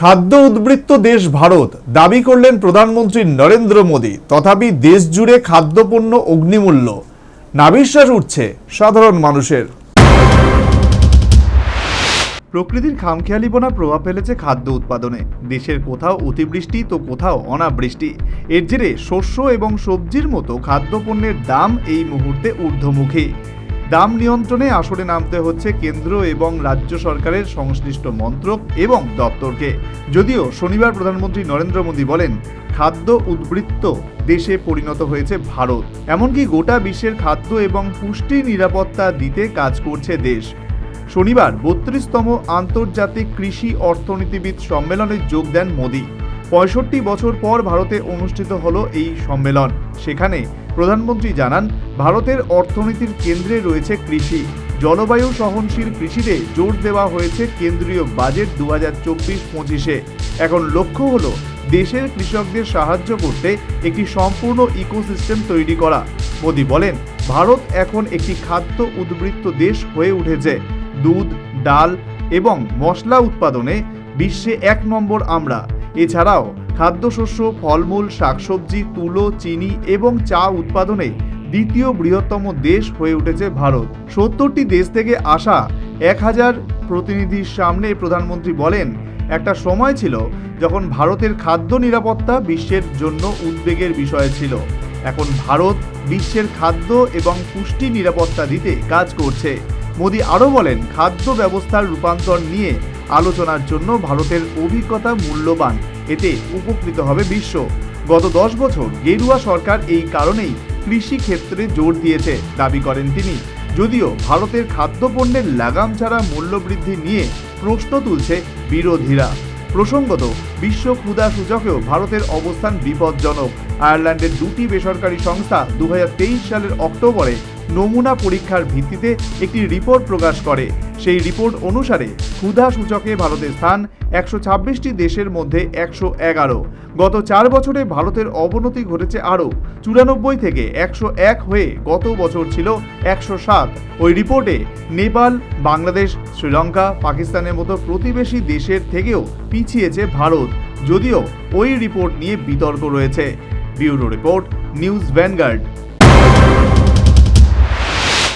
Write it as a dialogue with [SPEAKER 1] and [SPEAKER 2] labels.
[SPEAKER 1] খাদ্য উদ্বৃত্ত দেশ ভারত দাবি করলেন প্রধানমন্ত্রী নরেন্দ্র মোদী। তথাপি দেশ জুড়ে খাদ্যপণ্য অগ্নিমূল্য। নাবিশ্বাস উঠছে সাধারণ মানুষের। প্রকৃতির খামখেয়ালিপনা প্রভাব ফেলেছে খাদ্য উৎপাদনে। দেশের কোথাও অতিবৃষ্টি তো কোথাও অনাবৃষ্টি। এর জেরে শস্য এবং সবজির মতো খাদ্যপণ্যের দাম এই মুহূর্তে ঊর্ধ্বমুখী। দাম নিয়ন্ত্রণে আসরে নামতে হচ্ছে কেন্দ্র এবং রাজ্য সরকারের সংশ্লিষ্ট মন্ত্রক এবং দপ্তরকে। যদিও শনিবার প্রধানমন্ত্রী নরেন্দ্র মোদী বলেন, খাদ্য উদ্বৃত্ত দেশে পরিণত হয়েছে ভারত। এমনকি গোটা বিশ্বের খাদ্য এবং পুষ্টি নিরাপত্তা দিতে কাজ করছে দেশ। শনিবার বত্রিশতম আন্তর্জাতিক কৃষি অর্থনীতিবিদ সম্মেলনে যোগ দেন মোদী। পঁয়ষট্টি বছর পর ভারতে অনুষ্ঠিত হলো এই সম্মেলন। সেখানে প্রধানমন্ত্রী জানান, ভারতের অর্থনীতির কেন্দ্রে রয়েছে কৃষি। জলবায়ু সহনশীল কৃষিতে জোর দেওয়া হয়েছে কেন্দ্রীয় বাজেট দু হাজার চব্বিশ পঁচিশে। এখন লক্ষ্য হলো, দেশের কৃষকদের সাহায্য করতে একটি সম্পূর্ণ ইকোসিস্টেম তৈরি করা। মোদী বলেন, ভারত এখন একটি খাদ্য উদ্বৃত্ত দেশ হয়ে উঠেছে। দুধ, ডাল এবং মশলা উৎপাদনে বিশ্বে এক নম্বর আমরা। এছাড়াও খাদ্যশস্য, ফলমূল, শাকসবজি, তুলো, চিনি এবং চা উৎপাদনে দ্বিতীয় বৃহত্তম দেশ হয়ে উঠেছে ভারত। সত্তরটি দেশ থেকে আসা এক হাজার প্রতিনিধির সামনে প্রধানমন্ত্রী বলেন, একটা সময় ছিল যখন ভারতের খাদ্য নিরাপত্তা বিশ্বের জন্য উদ্বেগের বিষয় ছিল। এখন ভারত বিশ্বের খাদ্য এবং পুষ্টি নিরাপত্তা দিতে কাজ করছে। মোদী আরও বলেন, খাদ্য ব্যবস্থার রূপান্তর নিয়ে আলোচনার জন্য ভারতের অভিজ্ঞতা মূল্যবান। এতে উপকৃত হবে বিশ্ব। গত দশ বছর গেরুয়া সরকার এই কারণেই কৃষি ক্ষেত্রে জোর দিয়েছে, দাবি করেন তিনি। যদিও ভারতের খাদ্যপণ্যের লাগাম ছাড়া মূল্যবৃদ্ধি নিয়ে প্রশ্ন তুলছে বিরোধীরা। প্রসঙ্গত, বিশ্ব ক্ষুধা সূচকেও ভারতের অবস্থান বিপজ্জনক। আয়ারল্যান্ডের দুটি বেসরকারি সংস্থা দু হাজার তেইশ সালের অক্টোবরে নমুনা পরীক্ষার ভিত্তিতে একটি রিপোর্ট প্রকাশ করে। সেই রিপোর্ট অনুসারে ক্ষুধা সূচকে ভারতের স্থান একশো ছাব্বিশটি দেশের মধ্যে একশো এগারো। গত চার বছরে ভারতের অবনতি ঘটেছে আরও চুরানব্বই থেকে একশো এক হয়ে গত বছর ছিল একশো সাত। ওই রিপোর্টে নেপাল, বাংলাদেশ, শ্রীলঙ্কা, পাকিস্তানের মতো প্রতিবেশী দেশের থেকেও পিছিয়েছে ভারত। যদিও ওই রিপোর্ট নিয়ে বিতর্ক রয়েছে। Bureau report, news Vanguard.